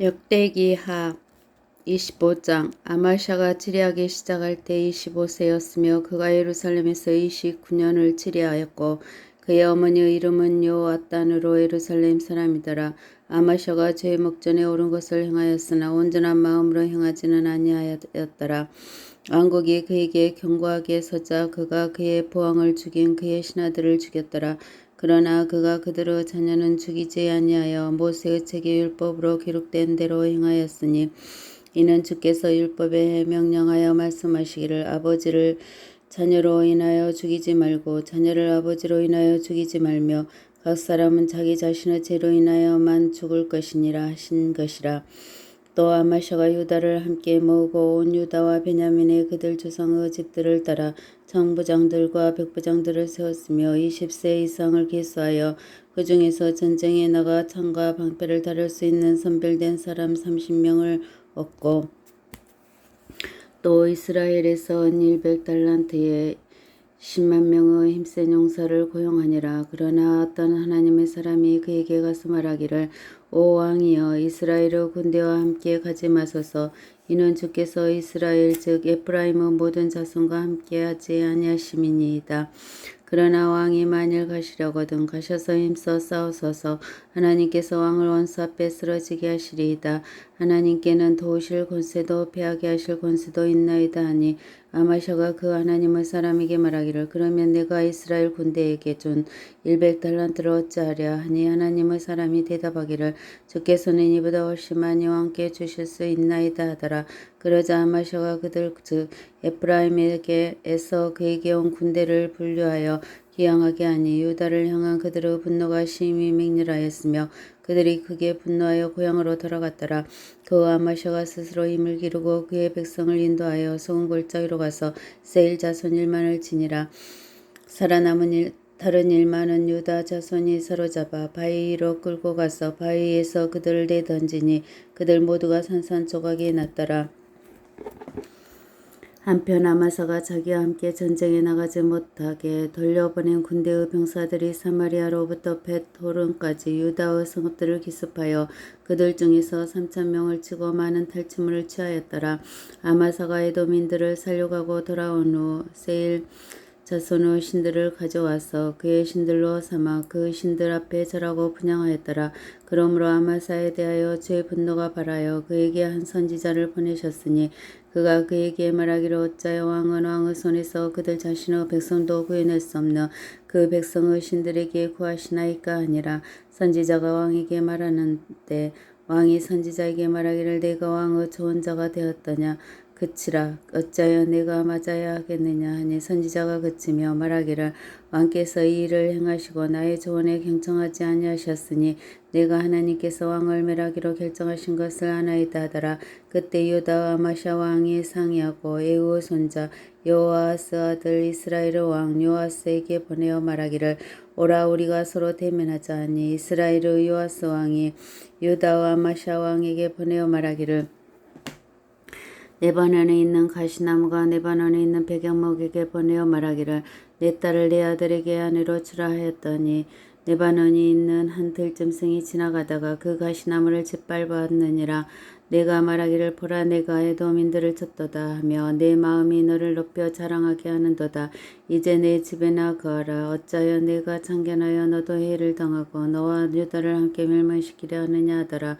역대기하 25장 아마샤가 치리하기 시작할 때 25세였으며 그가 예루살렘에서 29년을 치리하였고 그의 어머니의 이름은 요아단으로 예루살렘 사람이더라. 아마샤가 죄의 목전에 옳은 것을 행하였으나 온전한 마음으로 행하지는 아니하였더라. 왕국이 그에게 경고하게 서자 그가 그의 보왕을 죽인 그의 신하들을 죽였더라. 그러나 그가 그들의 자녀는 죽이지 아니하여 모세의 책의 율법으로 기록된 대로 행하였으니 이는 주께서 율법에 명령하여 말씀하시기를 아버지를 자녀로 인하여 죽이지 말고 자녀를 아버지로 인하여 죽이지 말며 각 사람은 자기 자신의 죄로 인하여만 죽을 것이니라 하신 것이라. 또 아마샤가 유다를 함께 모으고 온 유다와 베냐민의 그들 조상의 집들을 따라 정부장들과 백부장들을 세웠으며 20세 이상을 기수하여 그 중에서 전쟁에 나가 창과 방패를 다룰 수 있는 선별된 사람 30명을 얻고 또 이스라엘에서 100달란트의 10만 명의 힘센 용사를 고용하니라. 그러나 어떤 하나님의 사람이 그에게 가서 말하기를 오 왕이여 이스라엘의 군대와 함께 가지 마소서 이는 주께서 이스라엘 즉 에프라임의 모든 자손과 함께 하지 아니하심이니이다. 그러나 왕이 만일 가시려거든 가셔서 힘써 싸우소서 하나님께서 왕을 원수 앞에 쓰러지게 하시리이다. 하나님께는 도우실 권세도 패하게 하실 권세도 있나이다 하니 아마샤가 그 하나님의 사람에게 말하기를 그러면 내가 이스라엘 군대에게 준 100달란트를 어찌하랴 하니 하나님의 사람이 대답하기를 주께서는 이보다 훨씬 많이 왕께 주실 수 있나이다 하더라. 그러자 아마샤가 그들 즉 에프라임에게에서 그에게 온 군대를 분류하여 기양하게 하니 유다를 향한 그들의 분노가 심히 맹렬하였으며 그들이 크게 분노하여 고향으로 돌아갔더라. 그 아마샤가 스스로 힘을 기르고 그의 백성을 인도하여 소금 골짜기로 가서 세일 자손 일만을 지니라. 살아남은 일, 다른 일만은 유다 자손이 사로잡아 바위로 끌고 가서 바위에서 그들을 내던지니 그들 모두가 산산조각이 났더라. 한편 아마사가 자기와 함께 전쟁에 나가지 못하게 돌려보낸 군대의 병사들이 사마리아로부터 벳호른까지 유다의 성읍들을 기습하여 그들 중에서 3천 명을 치고 많은 탈취물을 취하였더라. 아마사가 에도민들을 살려가고 돌아온 후 세일 자손의 신들을 가져와서 그의 신들로 삼아 그 신들 앞에 절하고 분양하였더라. 그러므로 아마사에 대하여 주의 분노가 발하여 그에게 한 선지자를 보내셨으니 그가 그에게 말하기를 어찌하여 왕은 왕의 손에서 그들 자신의 백성도 구해낼 수 없는 그 백성의 신들에게 구하시나이까 아니라. 선지자가 왕에게 말하는데 왕이 선지자에게 말하기를 내가 왕의 좋은 자가 되었더냐 그치라. 어찌하여 내가 맞아야 하겠느냐 하니 선지자가 그치며 말하기를 왕께서 이 일을 행하시고 나의 조언에 경청하지 아니하셨으니 내가 하나님께서 왕을 멸하기로 결정하신 것을 아나이다 하더라. 그때 유다와 마샤 왕이 상의하고 에우의 손자 여호아스 아들 이스라엘 의 왕 요아스에게 보내어 말하기를 오라 우리가 서로 대면하자 하니 이스라엘의 요아스 왕이 유다와 마샤 왕에게 보내어 말하기를 네바논에 있는 가시나무가 네바논에 있는 백양목에게 보내어 말하기를 내 딸을 내 아들에게 아내로 주라 하였더니 네바논이 있는 한 들짐승이 지나가다가 그 가시나무를 짓밟았느니라 내가 말하기를 보라 내가 에도민들을 쳤도다 하며 내 마음이 너를 높여 자랑하게 하는도다. 이제 내 집에 나가라. 어찌하여 내가 참견하여 너도 해를 당하고 너와 유다를 함께 멸망시키려 하느냐 하더라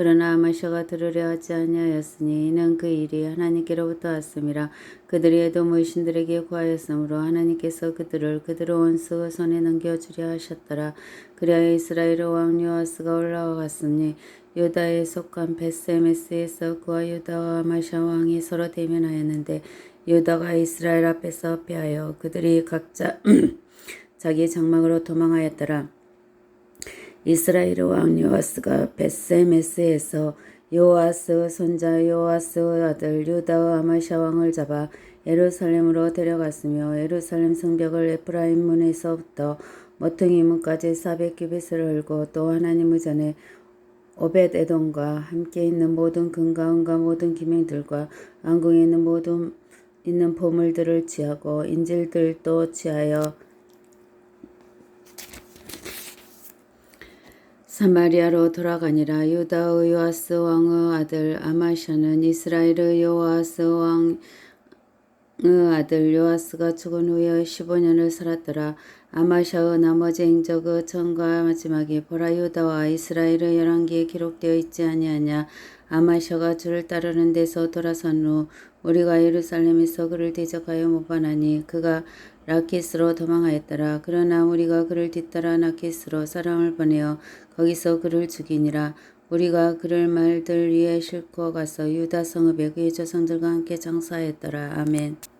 그러나 아마샤가 들으려 하지 아니하였으니 이는 그 일이 하나님께로부터 왔음이라 그들이 에돔 의 신들에게 구하였으므로 하나님께서 그들을 그들의 원수의 손에 넘겨주려 하셨더라 그리하여 이스라엘의 왕 요아스가 올라와 갔으니 유다에 속한 베세메스에서 그와 유다와 마샤 왕이 서로 대면하였는데 유다가 이스라엘 앞에서 패하여 그들이 각자 자기 장막으로 도망하였더라. 이스라엘 왕 요아스가 베세메스에서 요아스 손자 요아스의 아들 유다와 아마샤 왕을 잡아 예루살렘으로 데려갔으며 예루살렘 성벽을 에프라임 문에서부터 모퉁이 문까지 400규빗을 헐고 또 하나님 의 전에 오벳 에돔과 함께 있는 모든 금과 은과 모든 기명들과 왕궁에 있는 모든 있는 보물들을 취하고 인질들도 취하여 사마리아로 돌아가니라 유다의 요아스 왕의 아들 아마샤는 이스라엘의 요아스 왕의 아들 요아스가 죽은 후에 15년을 살았더라. 아마샤의 나머지 행적의 전과 마지막에 보라 유다와 이스라엘의 열왕기에 기록되어 있지 아니하냐. 아마샤가 주를 따르는 데서 돌아선 후 우리가 예루살렘에서 그를 대적하여 못 반하니 그가 라키스로 도망하였더라. 그러나 우리가 그를 뒤따라 라키스로 사람을 보내어 거기서 그를 죽이니라. 우리가 그를 말들 위에 싣고 가서 유다 성읍에 그의 조상들과 함께 장사하였더라. 아멘.